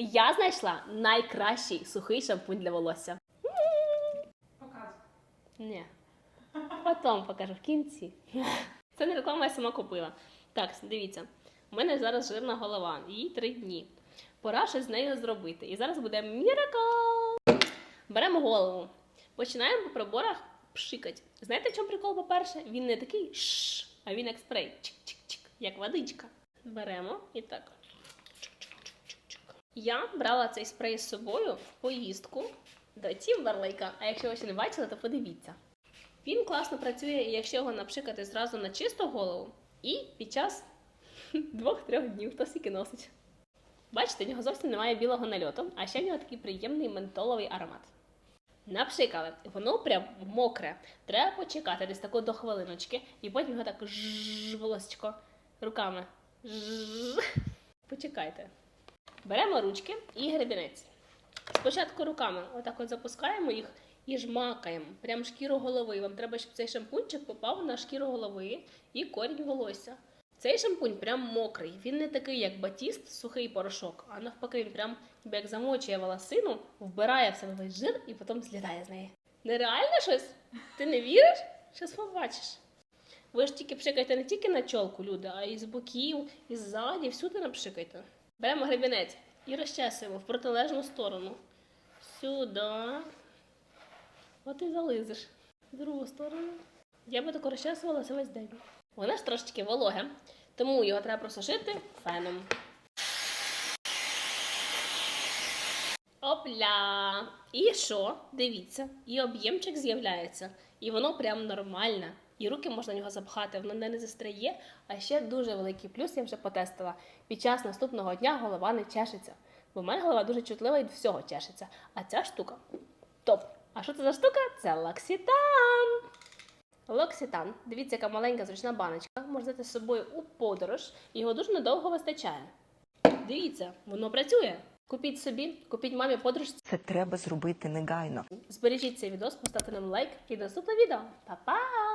Я знайшла найкращий сухий шампунь для волосся. Показуй. Ні. Потім покажу в кінці. Це не реклама, я сама купила. Так, дивіться, у мене зараз жирна голова, їй три дні. Пора щось з нею зробити. І зараз буде міракл. Беремо голову. Починаємо по приборах пшикати. Знаєте, в чому прикол, по-перше? Він не такий шш, а він як спрей. Чик-чик-чик, як водичка. Беремо і так. Я брала цей спрей з собою в поїздку до Тімберлейка. А якщо ви ще не бачили, то подивіться. Він класно працює, якщо його напшикати зразу на чисту голову, і під час двох-трьох днів хто скільки носить. Бачите, в нього зовсім немає білого нальоту, а ще в нього такий приємний ментоловий аромат. Напшикали, воно прям мокре. Треба почекати десь тако до хвилиночки, і потім його так волосечко руками. Почекайте. Беремо ручки і гребінець. Спочатку руками отак от запускаємо їх і жмакаємо. Прям шкіру голови. Вам треба, щоб цей шампунчик попав на шкіру голови і корінь волосся. Цей шампунь прям мокрий. Він не такий, як батіст, сухий порошок, а навпаки, він прям ніби як замочує волосину, вбирає в себе весь жир і потім злітає з неї. Нереально щось? Ти не віриш? Щас побачиш. Ви ж тільки пшикайте не тільки на чолку, люди, а і з боків, і ззаді, всюди напшикайте. Беремо гребінець і розчесуємо в протилежну сторону. Сюди. От і зализиш. В другу сторону. Я би тако розчесувалася весь день. Воно ж трошечки вологе, тому його треба просушити феном. Опля! І що? Дивіться, і об'ємчик з'являється, і воно прям нормальне. І руки можна в нього запхати, воно не застряє. А ще дуже великий плюс, я вже потестила. Під час наступного дня голова не чешеться. Бо в мене голова дуже чутлива і від всього чешеться. А ця штука топ. А що це за штука? Це лаксітан. Локситан. Дивіться, яка маленька зручна баночка. Можна взяти з собою у подорож, його дуже надовго вистачає. Дивіться, воно працює. Купіть собі, купіть мамі подружці. Це треба зробити негайно. Збережіть цей відео, поставте нам лайк і до наступного відео. Па-па!